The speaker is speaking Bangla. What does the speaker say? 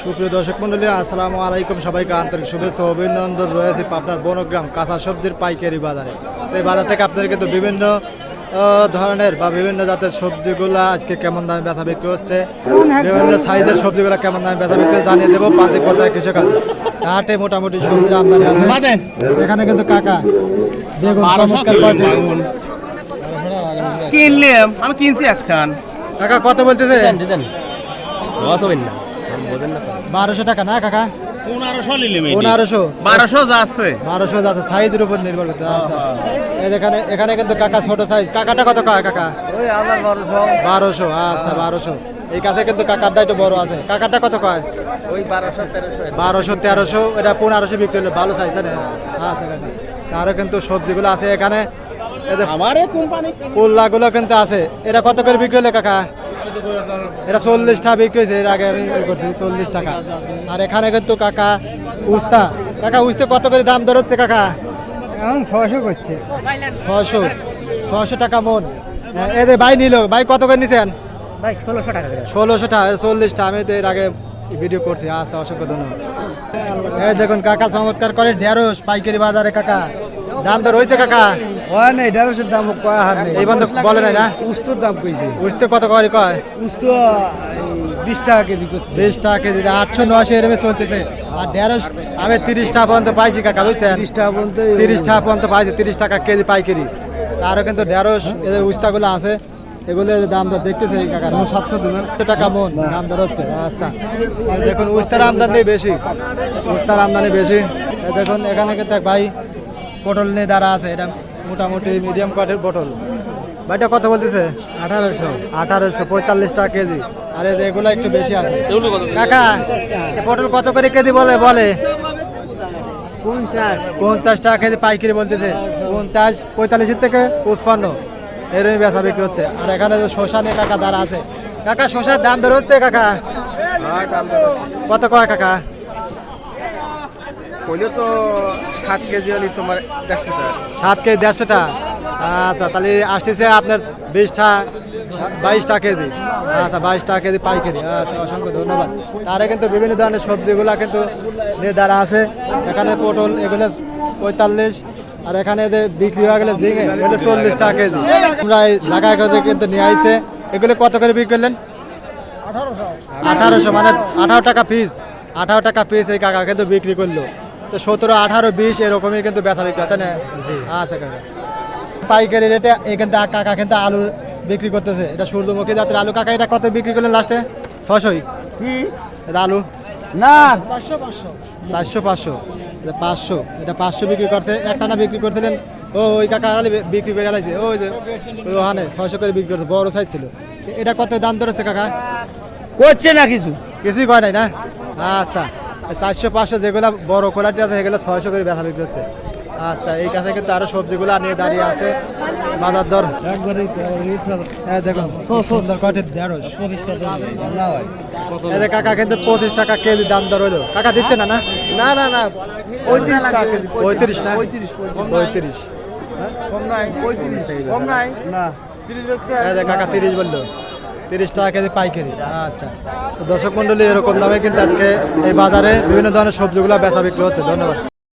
সুপ্রিয় দর্শক মন্ডলী আসসালামু আলাইকুম। সবাইকে আন্তরিক শুভেচ্ছা অভিনন্দন রয়েছে পাবনার বনগ্রাম কাঁচা সবজির পাইকারি বাজারে। তো এই বাজার থেকে আপনাদের কিন্তু বিভিন্ন ধরনের বা বিভিন্ন জাতের সবজিগুলো আজকে কেমন দামে ব্যথা বিক্রি হচ্ছে বিভিন্ন সাইজের সবজিগুলো কেমন দামে বেচা বিক্রি জানিয়ে দেবো। প্রান্তিক পর্যায়ে কৃষক আছে। হাটে মোটামুটি সবজির আমদানি আছে। এখানে কিন্তু কাকা বেগুন চমৎকার কিনলাম আমি কিনছি একখান। কাকা কত বলতেছে? লস হবেন না বারোশো টাকা না কাকা? পনেরোশো নিলাম পনেরোশো? বারোশো যাচ্ছে বারোশো সাইজের উপর নির্ভর করতে আচ্ছা। এখানে এখানে কিন্তু কাকা ছোট সাইজ কাকাটা কত কয় কাকা? ওই হাজার বারোশো। বারোশো আচ্ছা বারোশো। এই কাছে কিন্তু কাকারটা একটু বড় আছে। কাকারটা কত কয়? ওই বারোশো তেরোশো। বারোশো তেরোশো এটা পনেরোশো বিক্রি হলে ভালো সাইজ তাই না? আচ্ছা কাকা। তারও কিন্তু সবজিগুলো আছে এখানে। আমার কোম্পানি। কিন্তু আছে। এটা কত করে বিক্রি হলে কাকা? এটা চল্লিশ টাকা বিক্রি হয়েছে এর আগে আমি করছি চল্লিশ টাকা। আর এখানে কিন্তু কাকা উস্তা। কাকা উস্তে কত করে দাম দর হচ্ছে কাকা? এখন ছশো করছে। ছশো ছশো টাকা মন। যে ভাই নিল। ভাই কত করে নিছেন? ভাই ষোলোশো টাকা ষোলোশো টাকা চল্লিশটা। আমি তো এর আগে ভিডিও করছি। আচ্ছা অসংখ্য ধন্যবাদ। এই দেখুন কাকা চমৎকার করে ঢেঁড়স পাইকারি বাজারে কাকা। দাম দর হয়েছে কাকা? ঢেঁড়সের দাম কয় হার নেই? এই বন্ধ বলে নাই না? উস্তর দাম কইছে। উস্তে কত করে কয়? উস্ত বিশ টাকা কেজি করছে। বিশ টাকা কেজি আটশো নয়শো এরমে চলতেছে। আর ঢেঁড়স আমি তিরিশ টাকা পর্যন্ত পাইছি কাকা বুঝছেন? তিরিশ টাকা পর্যন্ত তিরিশ টাকা পর্যন্ত পাইছি তিরিশ টাকা কেজি পাইকারি। আরও কিন্তু ঢেঁড়স এদের উস্তাগুলো আছে। এগুলো দাম দর দেখতেছে এই কাকার। সাতশো দিবেন। টাকা মন? দাম দর হচ্ছে। আচ্ছা। দেখুন উস্তার আমদানি বেশি। উস্তার আমদানি বেশি। দেখুন এখানে কিন্তু এক ভাই পটল নিয়ে দাঁড়া আছে এটা মোটামুটি মিডিয়াম কোয়ালিটির পটল ভাইটা কত বলতেছে? আঠারোশো। আঠারোশো পঁয়তাল্লিশ টাকা কেজি। আরে এগুলো একটু বেশি আছে। কাকা এ পটল কত করে কেজি বলে? বলে। পঞ্চাশ। পঞ্চাশ টাকা কেজি পাইকারি বলতেছে। পঞ্চাশ পঁয়তাল্লিশের থেকে পঁচপান্ন। এরকমই বেচা বিক্রি হচ্ছে। আর এখানে যে শশা নিয়ে কাকা দাঁড়া আছে। কাকা শশার দাম ধরে হচ্ছে কাকা কত কয় কাকা? কইলে তো সাত কেজি হলে তোমার দেড়শো টাকা। সাত কেজি দেড়শোটা আচ্ছা তাহলে আসতেছে আপনার বিশটা বাইশটা কেজি। আচ্ছা বাইশ টাকা কেজি পাইকারি। আচ্ছা অসংখ্য ধন্যবাদ। তারা কিন্তু বিভিন্ন ধরনের সবজিগুলা কিন্তু নিয়ে আছে। এখানে পটল এগুলো পঁয়তাল্লিশ। আর এখানে যে বিক্রি হয়ে গেলে ঝিঙে এগুলো চল্লিশ টাকা কেজি আমরা জায়গায় করে কিন্তু নিয়ে আইছে। এগুলো কত করে বিক্রি করলেন? আঠারোশো। মানে আঠারো টাকা পিস আঠারো টাকা পিস এই কাকা কিন্তু বিক্রি করল। তো সতেরো আঠারো বিশ এরকমই কিন্তু ব্যথা বিক্রি হয় তাই না? আচ্ছা কাকা। পাইকারি রেটে এখান থেকে কাকা কিন্তু আলু বিক্রি করতেছে। এটা সূর্যমুখী জাতের আলু? কাকা এটা কত বিক্রি করলেন লাস্টে ছশোই? এটা আলু? না। চারশো পাঁচশো। এটা পাঁচশো। এটা পাঁচশো বিক্রি করতে একটা না বিক্রি করতেলেন ও ওই কাকা আলু বিক্রি করে আলাইছে ওই যে ওখানে ছয়শো করে বিক্রি করতে বড় সাইজ ছিল। এটা কত দাম ধরেছে কাকা? করছে না কিছু। কিছুই কয় নাই না? আচ্ছা। চারশো পাঁচশো যেগুলো বড় কোয়ালিটি আছে সেগুলো ছয়শো করে ব্যথা বিক্রি হচ্ছে। আচ্ছা এই কাছে কিন্তু আরও সবজিগুলো নিয়ে দাঁড়িয়ে আছে। বাজার দর? একবারে দেখুন কাকা কিন্তু পঁচিশ টাকা কেজি দাম দর হইল কাকা দিচ্ছে না না? না না না। পঁয়ত্রিশ টাকা পঁয়ত্রিশ না? পঁয়ত্রিশ পঁয়ত্রিশ। কম নাই। পঁয়ত্রিশ। কম নাই। না। তিরিশ কাকা তিরিশ বলল। তিরিশ টাকা কেজি পাইকারি। আচ্ছা। দর্শক মন্ডলী এরকম দামে কিন্তু আজকে এই বাজারে বিভিন্ন ধরনের সবজিগুলো বেচা বিক্রি হচ্ছে। ধন্যবাদ।